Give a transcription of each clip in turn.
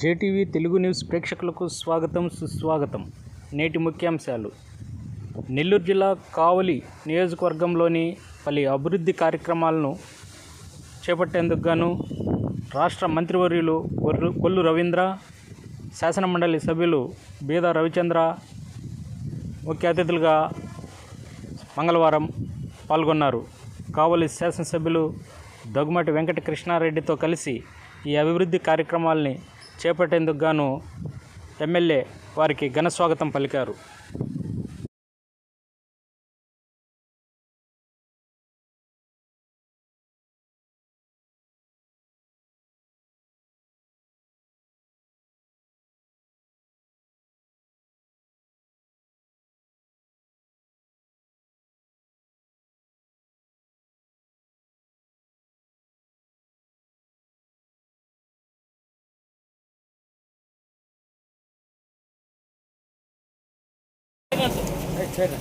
JTV Telugu news ప్రేక్షకులకు స్వాగతం సుస్వాగతం. నేటి ముఖ్యాంశాలు. నెల్లూరు జిల్లా కావలి నియోజకవర్గంలోని పలు అభివృద్ధి కార్యక్రమాలను చేపట్టేందుకు గాను రాష్ట్ర మంత్రివర్యులు కొర్రు కొల్లు రవీంద్ర శాసనమండలి సభ్యులు బీద రవిచంద్ర ముఖ్య అతిథులుగా మంగళవారం పాల్గొన్నారు. కావలి శాసనసభ్యులు దగ్గుమాటి వెంకట కృష్ణారెడ్డితో కలిసి ఈ అభివృద్ధి కార్యక్రమాల్ని చేపట్టేందుకు గాను ఎమ్మెల్యే వారికి ఘన స్వాగతం పలికారు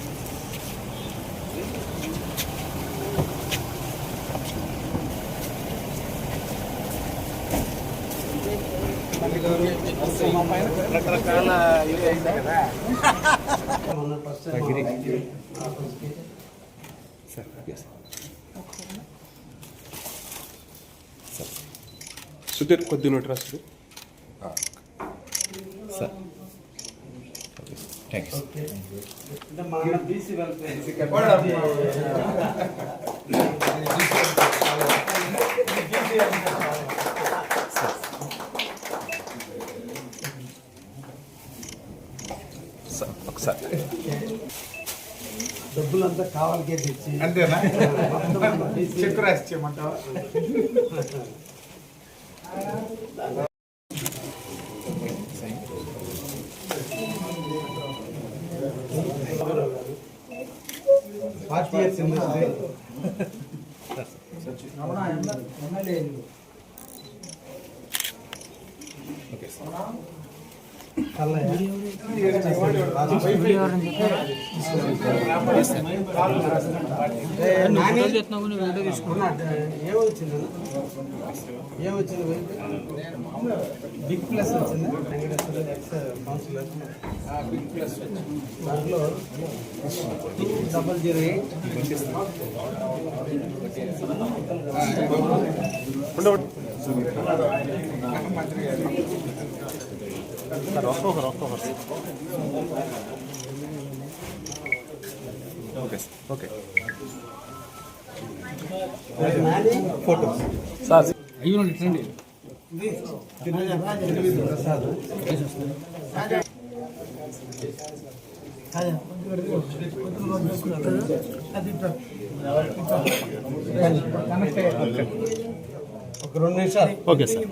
రకరకాల సుధీర్ కొద్ది నోటి రా సుధీర్ ఒకసారి. డబ్బులంతా కావాలకే తెచ్చి. అంతేనా? చెక్ రాసి ఇచ్చేయమంటావా? ఫార్టీ ఇయర్స్ ఇండస్ట్రీ ఏమొచ్చింది ఏమొచ్చింది బిగ్ ప్లస్ వచ్చింది Venkateswara ex councillor big plus దాంట్లో టూ డబల్ జీరో ఎయిట్ మంత్రి గారు okay okay photo sir Prasad ఒక రెండు నిమిషాలు ఓకే సార్.